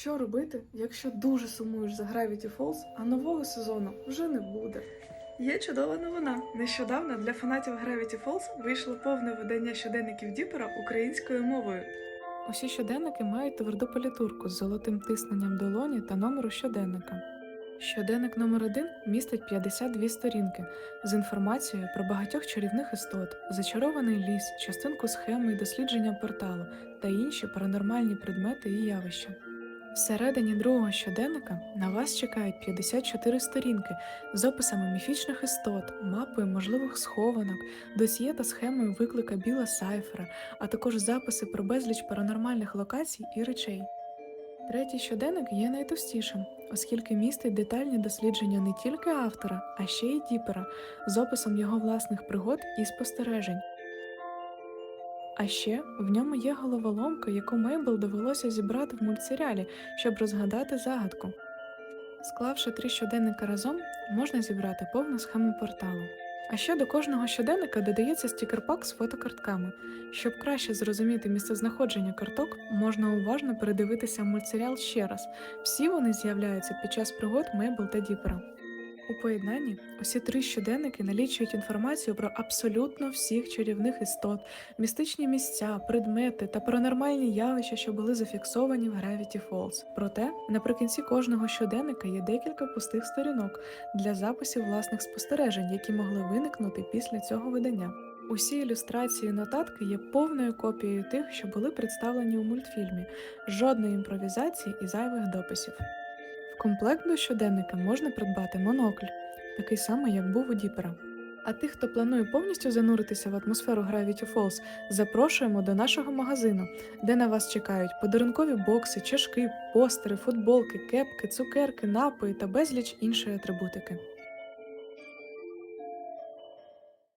Що робити, якщо дуже сумуєш за Gravity Falls, а нового сезону вже не буде? Є чудова новина. Нещодавно для фанатів Gravity Falls вийшло повне видання щоденників Діпера українською мовою. Усі щоденники мають тверду політурку з золотим тисненням долоні та номеру щоденника. Щоденник номер 1 містить 52 сторінки з інформацією про багатьох чарівних істот, зачарований ліс, частинку схеми і дослідження порталу та інші паранормальні предмети і явища. Всередині другого щоденника на вас чекають 54 сторінки з описами міфічних істот, мапою можливих схованок, досьє та схемою виклика Біла Сайфера, а також записи про безліч паранормальних локацій і речей. Третій щоденник є найтовстішим, оскільки містить детальні дослідження не тільки автора, а ще й Діпера з описом його власних пригод і спостережень. А ще в ньому є головоломка, яку Мейбл довелося зібрати в мультсеріалі, щоб розгадати загадку. Склавши три щоденника разом, можна зібрати повну схему порталу. А ще до кожного щоденника додається стікерпак з фотокартками. Щоб краще зрозуміти місцезнаходження карток, можна уважно передивитися мультсеріал ще раз. Всі вони з'являються під час пригод Мейбл та Діпера. У поєднанні усі три щоденники налічують інформацію про абсолютно всіх чарівних істот, містичні місця, предмети та паранормальні явища, що були зафіксовані в Gravity Falls. Проте наприкінці кожного щоденника є декілька пустих сторінок для записів власних спостережень, які могли виникнути після цього видання. Усі ілюстрації нотатки є повною копією тих, що були представлені у мультфільмі, жодної імпровізації і зайвих дописів. Комплект до щоденника можна придбати монокль, такий самий, як був у Діпера. А тих, хто планує повністю зануритися в атмосферу Gravity Falls, запрошуємо до нашого магазину, де на вас чекають подарункові бокси, чашки, постери, футболки, кепки, цукерки, напої та безліч іншої атрибутики.